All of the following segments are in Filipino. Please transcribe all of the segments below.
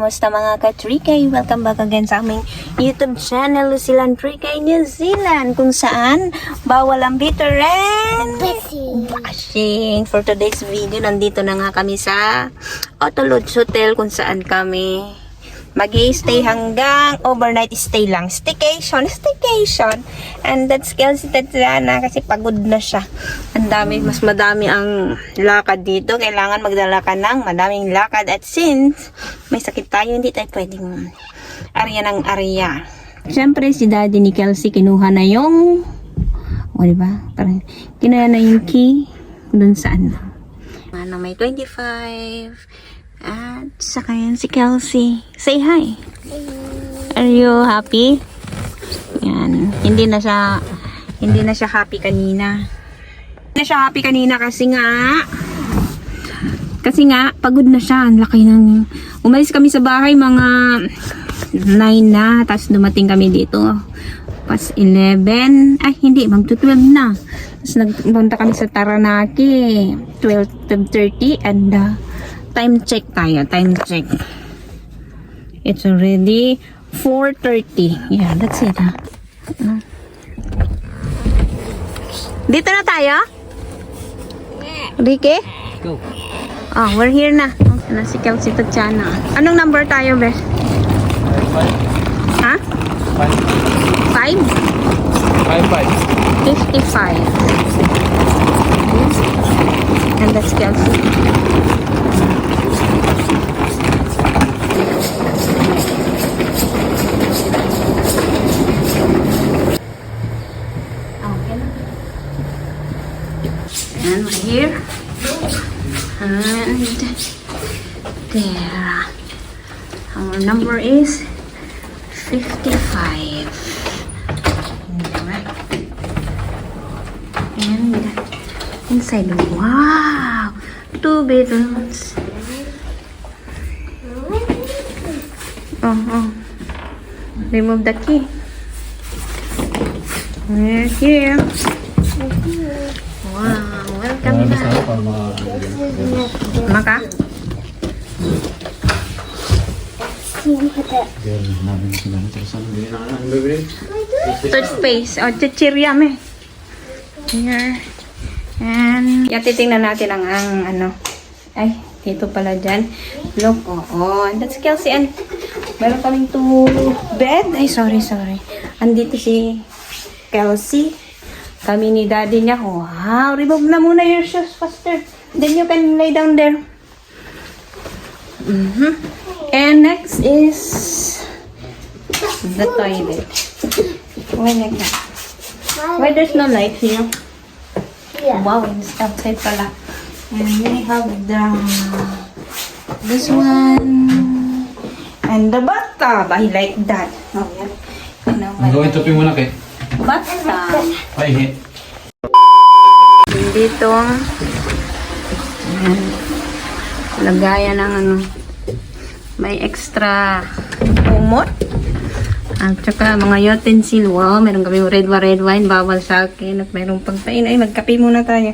Kamusta mga ka-3K? Welcome back again sa aming YouTube channel, Lucilan 3K New Zealand, kung saan bawal ang bitter and bashing. For today's video, nandito na nga kami sa Autolodge Hotel kung saan kami mag stay hanggang overnight stay lang. Staycation, staycation. And that's Kelsey Tatiana kasi pagod na siya. Ang dami, mas madami ang lakad dito. Kailangan magdala ka ng madaming lakad. At since may sakit tayo, hindi tayo pwedeng area ng area. Siyempre, si daddy ni Kelsey kinuha na yung o, diba? Parang, kinuha na yung key dun sa ano. Ano, may 25. At saka yan si Kelsey. Say hi. Are you happy? Yan. Hindi na siya hindi na siya happy kanina. Hindi na siya happy kanina kasi nga kasi nga pagod na siya. Ang laki ng umalis kami sa bahay mga 9 na tapos dumating kami dito pas 11 ay hindi mag 12 na tapos nagpunta kami sa Taranaki 12 12.30 and uh, time check tayo time check. It's already 4.30 yeah that's it ha Uh. dito na tayo? Ricky? Go. oh we're here na. Oh, na si Kelsey Tatiana anong number tayo be? Ha? Five, 5 five, five. 55 and that's Kelsey And we're here. And there. Our number is 55. Alright. And inside, wow! Two bedrooms. Oh, oh. Remove the key. We're here. Wow, welcome back. Maka? Toothpaste. O, chichirya me. Here. And, yan, titingnan natin ang, ang, ano. Ay, dito pala dyan. Look, oo. And that's Kelsey. And, meron kaming two bed. Ay, sorry, sorry. Andito si Kelsey. Kami ni daddy niya. Wow, remove na muna your shoes faster. Then you can lay down there. Mhm. And next is the toilet. Why like that? Why there's no light here? Yeah. Wow, it's outside pala. And we have the this one and the bathtub. I like that. Oh, yeah. Ano, Ang gawin topping muna kay. Bathtub. Ay, hit. Dito, ayan, lagayan ng ano, may extra kumot. At saka mga utensil. Wow, meron kami red, wa- red wine, bawal sa akin. At mayroong pagpain. Ay, magkape muna tayo.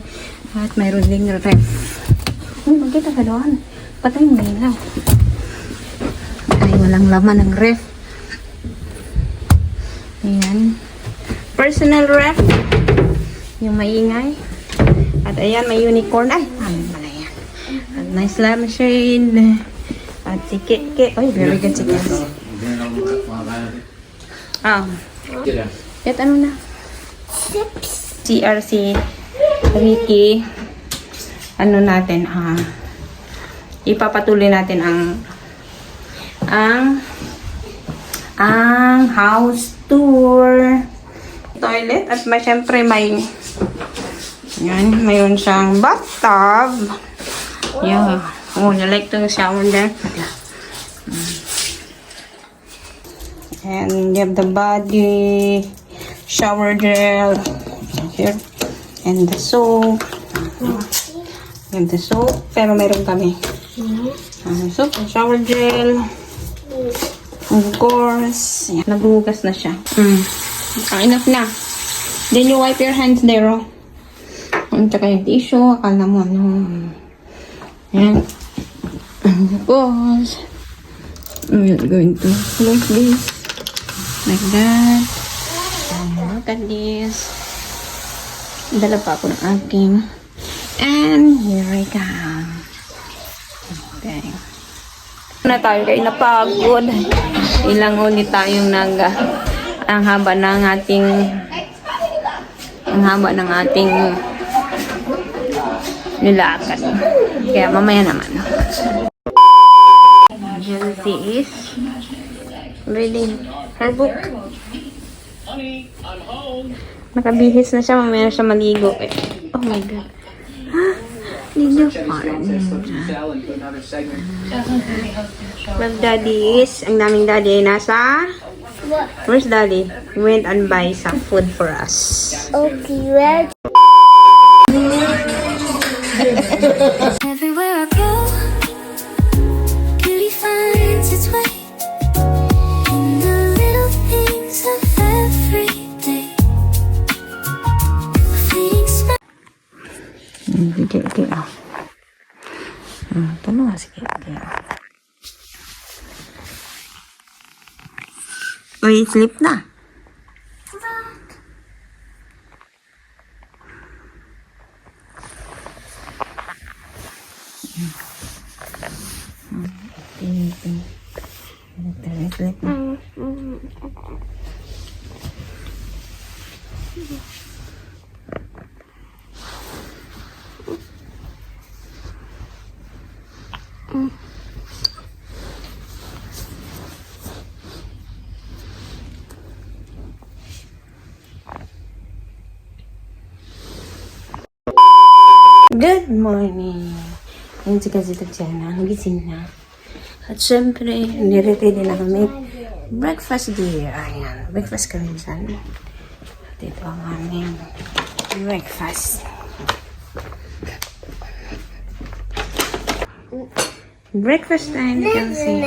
At mayroon ding ref. Uy, magkita ka doon. Patay mo na ilaw. Ay, walang laman ng ref. Ayan. Personal ref. Yung maingay. At ayan, may unicorn. Ay, ano pala yan. At nice lampshade. At si Kit. Ay, very good si Kit. Ah. At ano na? CRC Ricky. Ano natin, ah. ipapatuloy natin ang ang ang house tour toilet at may syempre may yan, mayroon siyang bathtub. Yeah. Oh, you like to shower there? And you have the body shower gel here. And the soap. You have the soap. Pero meron kami. Ah, soap, shower gel. Of course. Yan, Naghugas na siya. Mm. Ah, enough na. Then you wipe your hands there, oh. At saka yung tissue, akala mo ano. Yan. Tapos, we're going to like this. Like that. And look at this. Dala pa ako ng aking. And here I come. Okay. Na tayo kay napagod. Ilang ulit tayong nag ang haba ng ating ang haba ng ating nilakad. Kaya mamaya naman. Josie is reading her book. Nakabihis na siya, mamaya na siya maligo. Eh. Oh my God. Find Well, daddy is, ang daming daddy ay nasa... Where's daddy? He went and buy some food for us. Okay, well. Everywhere I go, beauty finds its way in the little things of every day. Fleeting smile. Hindi, hindi. Hmm, ito na, sige. sige. Uy, sleep na. Sleep na. Good morning! Ngayon si Kasi Tatiana, nagising na. At syempre, nire-ready na kami. Breakfast dear. Ayan, breakfast kami dyan. At ito ang aming breakfast. Breakfast time, Kelsey.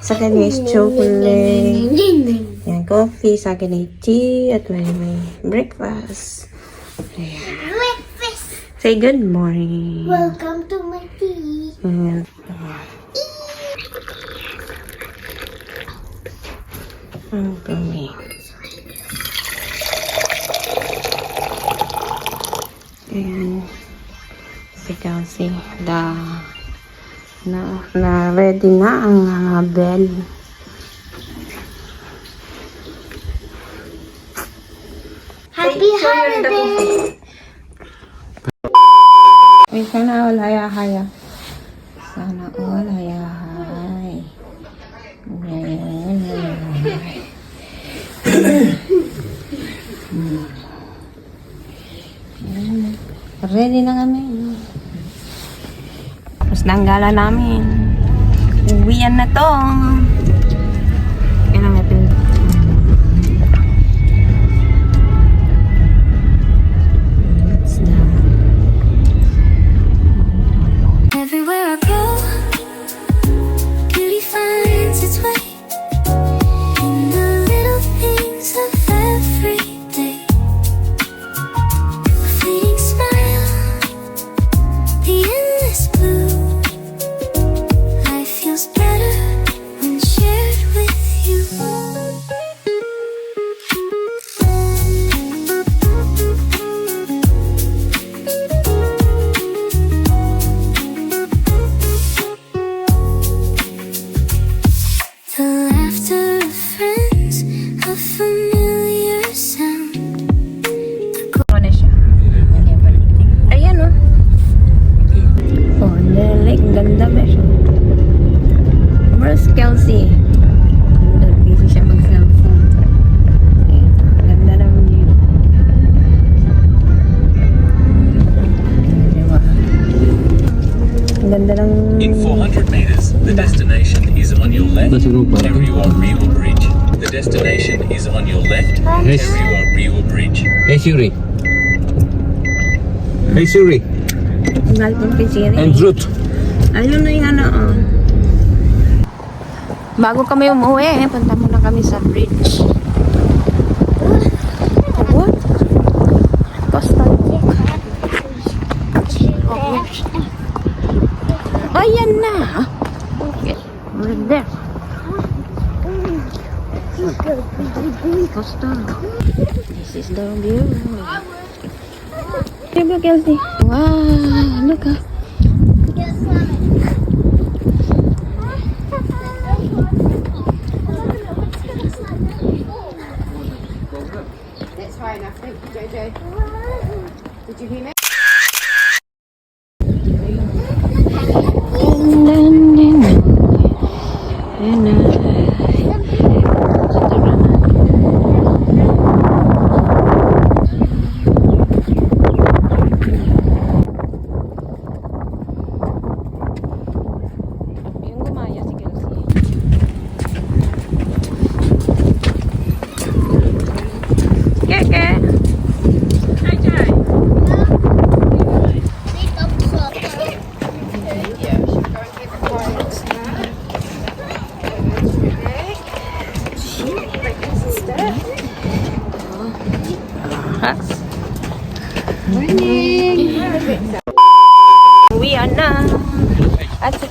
Sa kanya is chocolate. Yan, coffee. Sa akin ay tea. At may, may breakfast. Breakfast. Say good morning. Welcome to my tea. Ayan. Ang dumi. Ayan. Si Kelsey. Da, na, na ready na ang uh, bed. Happy holiday. Ay, sana all haya haya. Sana all haya hay. Ayan. Hmm. Ayan. Ready na kami. Tapos na ang gala namin. Uwian na to. Left. Terrywa Rewa Bridge. The destination is on your left. Yes. Terrywa Rewa Bridge. Hey Siri. Hey Siri. Ang galpon kay Siri. And route. Ayun na yung ano, oh. Bago kami umuwi, eh. punta muna kami sa bridge. What? Costa Oh, oh Ayan na. Okay. We're there. Coastal. This is the view. Table Kelsey. Wow, look ah.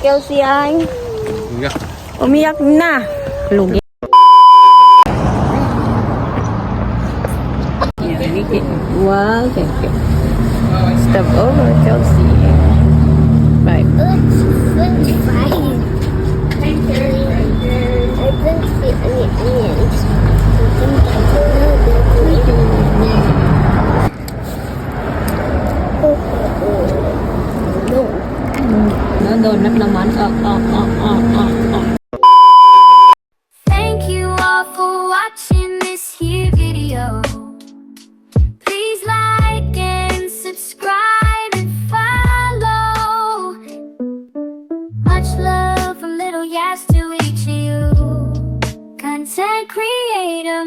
Kelsey ay Enggak. umiyak na. Lugi. Wow, thank you. Step over, Kelsey. Bye. French fries. Thank you. I didn't see any onions. Much love from little Yas to each of you. Content creator,